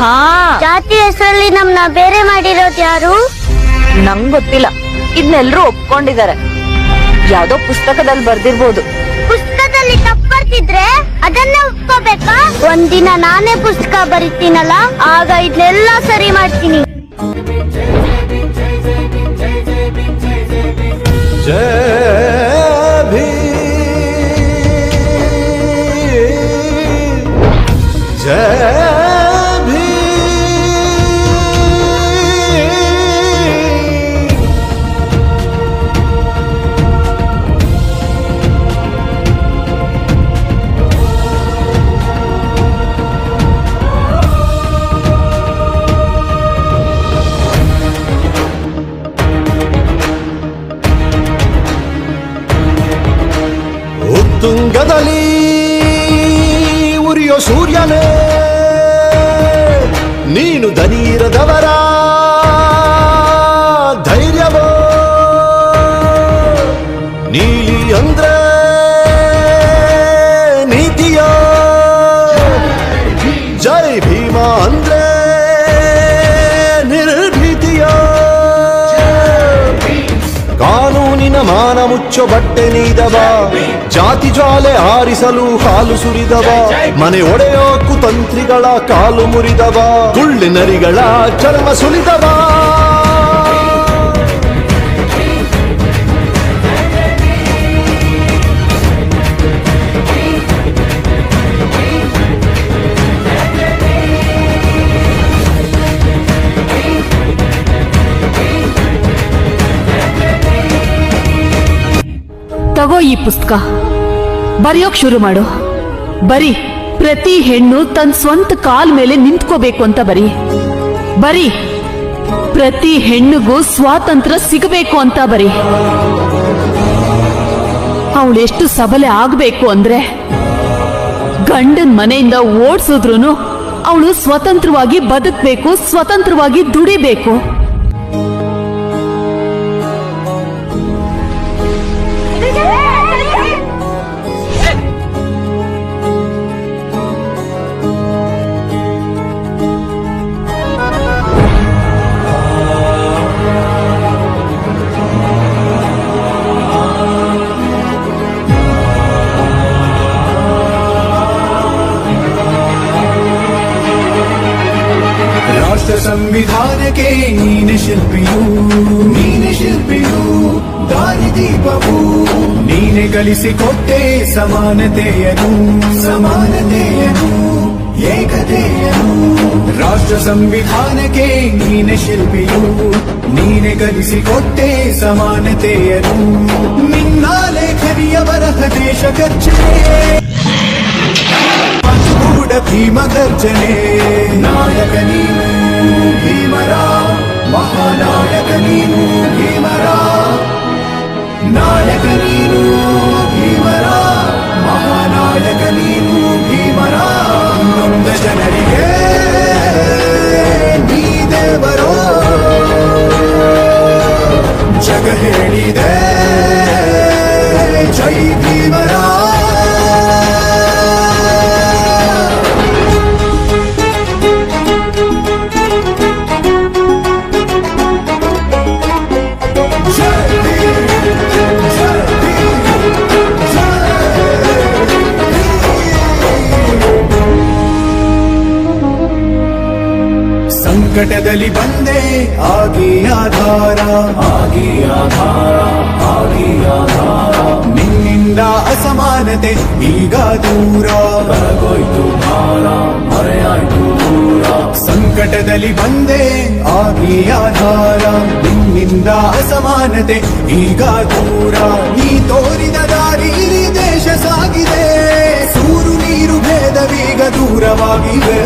ಹಾ. ಜಾತಿ ಹೆಸರಲ್ಲಿ ನಮ್ನ ಬೇರೆ ಮಾಡಿರೋದು ಯಾರು? ನಂಗ್ ಗೊತ್ತಿಲ್ಲ. ಇದನ್ನೆಲ್ರೂ ಒಪ್ಕೊಂಡಿದ್ದಾರೆ ಯಾವ್ದೋ ಪುಸ್ತಕದಲ್ಲಿ ಬರ್ದಿರ್ಬೋದು. ಪುಸ್ತಕದಲ್ಲಿ ತಪ್ಪು ಬರ್ತಿದ್ರೆ ಅದನ್ನ ಒಪ್ಕೋಬೇಕಾ? ಒಂದಿನ ನಾನೇ ಪುಸ್ತಕ ಬರಿತೀನಲ್ಲ ಆಗ ಇದನ್ನೆಲ್ಲ ಸರಿ ಮಾಡ್ತೀನಿ. जय ಉತ್ತುಂಗದಲ್ಲಿ ಉರಿಯೋ ಸೂರ್ಯನೇ ನೀನು ದನೀರದವರ ಧೈರ್ಯವೋ ನೀಲಿ ಅಂದ್ರೆ ನೀತಿಯೋ ಜೈ ಭೀಮ ಅಂದ್ರೆ ನಿರ್ಭೀತಿಯೋ ಕಾನೂನಿನ ಮಾನ ಮುಚ್ಚೋ ಬಟ್ಟೆ ನೀದವ ಜಾತಿ ಜ್ವಾಲೆ ಆರಿಸಲು ಹಾಲು ಸುರಿದವ. ಮನೆ ಒಡೆಯೋ ಕುತಂತ್ರಿಗಳ ಕಾಲು ಮುರಿದವ. ಗುಳ್ಳಿನರಿಗಳ ಚರ್ಮ ಸುಲಿದವ. ತಗೋ ಈ ಪುಸ್ತಕ. ಬರೆಯೋಕ್ ಶುರು ಮಾಡು. ಬರಿ, ಪ್ರತಿ ಹೆಣ್ಣು ತನ್ನ ಸ್ವಂತ ಕಾಲ್ ಮೇಲೆ ನಿಂತ್ಕೋಬೇಕು ಅಂತ ಬರಿ. ಬರಿ, ಪ್ರತಿ ಹೆಣ್ಣಿಗೂ ಸ್ವಾತಂತ್ರ್ಯ ಸಿಗಬೇಕು ಅಂತ ಬರಿ. ಅವಳು ಎಷ್ಟು ಸಬಲೆ ಆಗ್ಬೇಕು ಅಂದ್ರೆ, ಗಂಡನ್ ಮನೆಯಿಂದ ಓಡಿಸಿದ್ರು ಅವಳು ಸ್ವತಂತ್ರವಾಗಿ ಬದುಕಬೇಕು, ಸ್ವತಂತ್ರವಾಗಿ ದುಡಿಬೇಕು. ರಾಷ್ಟ್ರ ಸಂವಿಧಾನಕ್ಕೆ ನೀನೆ ಶಿಲ್ಪಿಯು ನೀನೆ ಶಿಲ್ಪಿಯು ದಾರಿದೀಪವು ನೀನೆ ಕಲಿಸಿಕೊಟ್ಟೆ ಸಮಾನತೆಯನು ಸಮಾನತೆಯನು ಏಕತೆಯನು ರಾಷ್ಟ್ರ ಸಂವಿಧಾನಕ್ಕೆ ನೀನೆ ಶಿಲ್ಪಿಯು ನೀನೆ ಕಲಿಸಿಕೊಟ್ಟೆ ಸಮಾನತೆಯನು ನಿನ್ನ ಲೇಖನಿಯ ಬರಹ ದೇಶ ಗರ್ಜನೆ ಕೂಡ ಭೀಮ ಗರ್ಜನೆ ನಾಯಕ 你无言。ಸಂಕಟದಲ್ಲಿ ಬಂದೆ, ಆಗಿ ಆಧಾರ ಆಗಿ ಆಧಾರ ಆಗಿ ಆಧಾರ. ನಿನ್ನಿಂದ ಅಸಮಾನತೆ, ಈಗ ದೂರ. ಕರಗೋಯ್ತು ಭಾರ, ಮರೆಯಾಯ್ತು ದೂರ. ಸಂಕಟದಲ್ಲಿ ಬಂದೆ, ಆಗಿ ಆಧಾರ. ನಿನ್ನಿಂದ ಅಸಮಾನತೆ, ಈಗ ದೂರ. ನೀ ತೋರಿದ ದಾರಿ ದೇಶ ಸಾಗಿದೆ. ಸೂರು ನೀರು ಭೇದವೀಗ ದೂರವಾಗಿವೆ